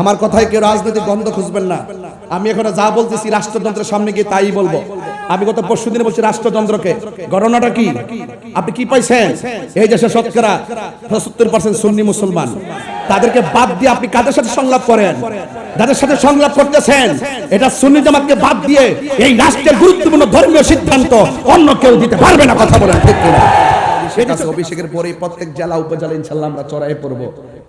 আমার কথায় কেউ রাজনৈতিক গন্ধ খুঁজবেন না। আমি এখন যা বলতেছি রাষ্ট্রযন্ত্রের সামনে গিয়ে তাই বলব। আমি গত পরশু দিনে বলছি রাষ্ট্রযন্ত্রকে ঘটনাটা কি? আপনি কি পাইছেন? এই দেশে শতকরা সত্তর পার্সেন্ট সুন্নি মুসলমান। তাদেরকে বাদ দিয়ে আপনি কাদের সাথে সংলাপ করেন? যাদের সাথে সংলাপ করতেছেন, এটা সুন্নি জামাতকে বাদ দিয়ে এই রাষ্ট্রের গুরুত্বপূর্ণ ধর্মীয় সিদ্ধান্ত অন্য কেউ দিতে পারবে না, কথা বলেন ঠিক কিনা? শেখ হাসিনা অভিষেকের পরে প্রত্যেক জেলা উপজেলা ইনশাল্লাহ আমরা চড়াই পড়ব।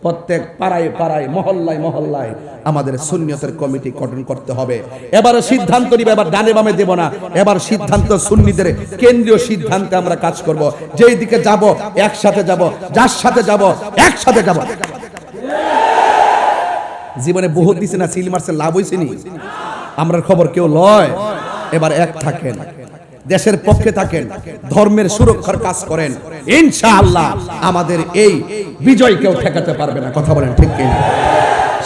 প্রত্যেক পাড়ায় পাড়ায়, মহল্লায় মহল্লায় আমাদের সুন্নিয়তের কমিটি গঠন করতে হবে। এবারে সিদ্ধান্ত নিবে, এবার ডানে বামে দেব না। এবার সিদ্ধান্ত সুন্নিদের কেন্দ্রীয় সিদ্ধান্তে আমরা কাজ করব। যেই দিকে যাব, একসাথে যাব, যার সাথে যাব, একসাথে যাব। জীবনে বহুত দিছে না, সিল মারছে, লাভ হইছে নি? আমরার খবর কেউ লয়? এবার এক থাকেন। দেশের পক্ষে থাকেন, ধর্মের সুরক্ষার কাজ করেন, ইনশাআল্লাহ আমাদের এই বিজয় কেউ ঠেকাতে পারবে না। কথা বলেন ঠিক কিনা?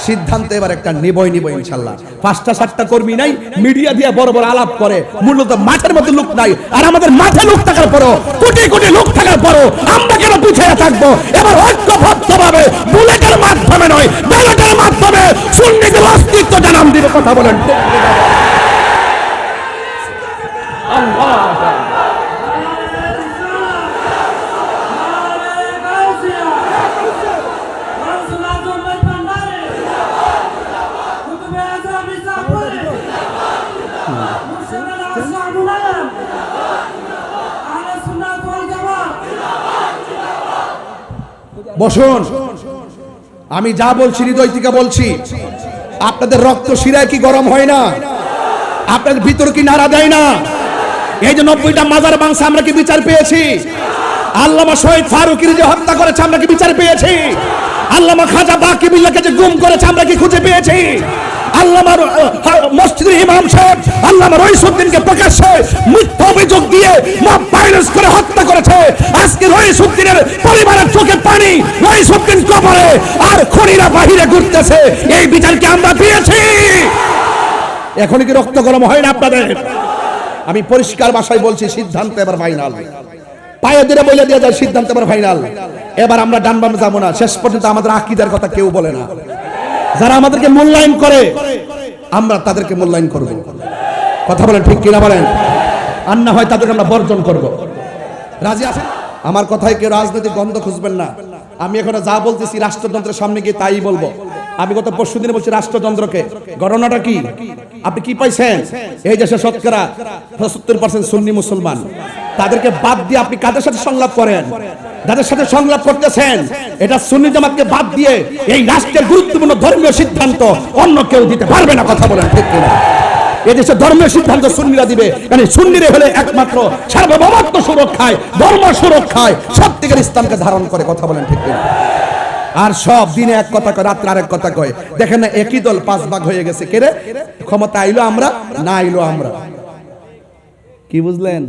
সিদ্ধান্ত এবার একটা নিবই নিব ইনশাল্লাহ পাঁচটা, সাতটা কর্মী নাই, মিডিয়া দিয়ে বড় বড় আলাপ করে, মূলত মাঠের মধ্যে লোক নাই, আর আমাদের মাঠে লোক থাকার পরও, কোটি কোটি লোক থাকার পরও আমরা কেন পিছিয়ে থাকব? এবার ঐক্যবদ্ধ ভাবে বুলেটের মাধ্যমে নয়, ব্যালটের মাধ্যমে সুন্নিদের অস্তিত্ব জানান দিবে, কথা বলেন বসুন। আমি যা বলছি হৃদয় থেকে বলছি। আপনাদের রক্ত শিরায় কি গরম হয় না? আপনাদের ভিতর কি নাড়া দেয় না? এই যে নব্বইটা মাজার মাংস আমরা কি বিচার পেয়েছি? আল্লামা শহীদ ফারুকির যে হত্যা করেছে, আমরা কি বিচার পেয়েছি? আল্লামা খাজা বাকি বিল্লাকে যে গুম করেছে, আমরা কি খুঁজে পেয়েছি? আল্লামার মসজিদের ইমাম সাহেব আল্লামা প্রকাশ্যে মিথ্যা অভিযোগ দিয়ে মব ভাইলেন্স করে হত্যা করেছে। আজকে পরিবারের চোখে পানি কবরে আর বাহিরে ঘুরতেছে। এই বিচারকে আমরা এখন কি রক্ত গরম হয় না আপনাদের? আমি পরিষ্কার ভাষায় বলছি, সিদ্ধান্ত এবার ফাইনাল পায়ে দিলে বলে দিয়ে যায়, সিদ্ধান্ত এবার ফাইনাল এবার আমরা ডান বামে যাব না। শেষ পর্যন্ত আমাদের আকিদার কথা কেউ বলে না। যারা আমাদেরকে মূল্যায়ন করে, আমরা তাদেরকে মূল্যায়ন করব। কথা বলেন ঠিক কিনা বলেন? আর না হয় তাদেরকে আমরা বর্জন করব। রাজি আছেন? আমার কথায় কেউ রাজনৈতিক গন্ধ খুঁজবেন না। আমি এখন যা বলতেছি রাষ্ট্রযন্ত্রের সামনে গিয়ে তাই বলব। আমি গত পরশু দিনে বলছি রাষ্ট্রযন্ত্রকে ঘটনাটা কি? আপনি কি পাইছেন? এই দেশে শতকরা সত্তর পার্সেন্ট সুন্নি মুসলমান। তাদেরকে বাদ দিয়ে আপনি কাদের সাথে সংলাপ করেন? যাদের সাথে সংলাপ করতেছেন, এটা সুন্নি জামাতকে বাদ দিয়ে এই রাষ্ট্রের গুরুত্বপূর্ণ ধর্মীয় সিদ্ধান্ত অন্য কেউ দিতে পারবে না, কথা বলেন ঠিক কিনা? এদেশে ধর্মের সিদ্ধান্ত সুন্নিরা দিবে, কারণ সুন্নিরে হলে একমাত্র সার্বভৌমত্ব সুরক্ষায়, ধর্ম সুরক্ষায় সত্যিকার ইসলামকে ধারণ করে, কথা বলেন ঠিক কিনা? আর সব দিনে এক কথা কয়, রাত্রে আরেক কথা কয়। দেখেন না, একই দল পাঁচ ভাগ হয়ে গেছে কেরে ক্ষমতা আইলো আমরা, না আইলো আমরা। কি বুঝলেন?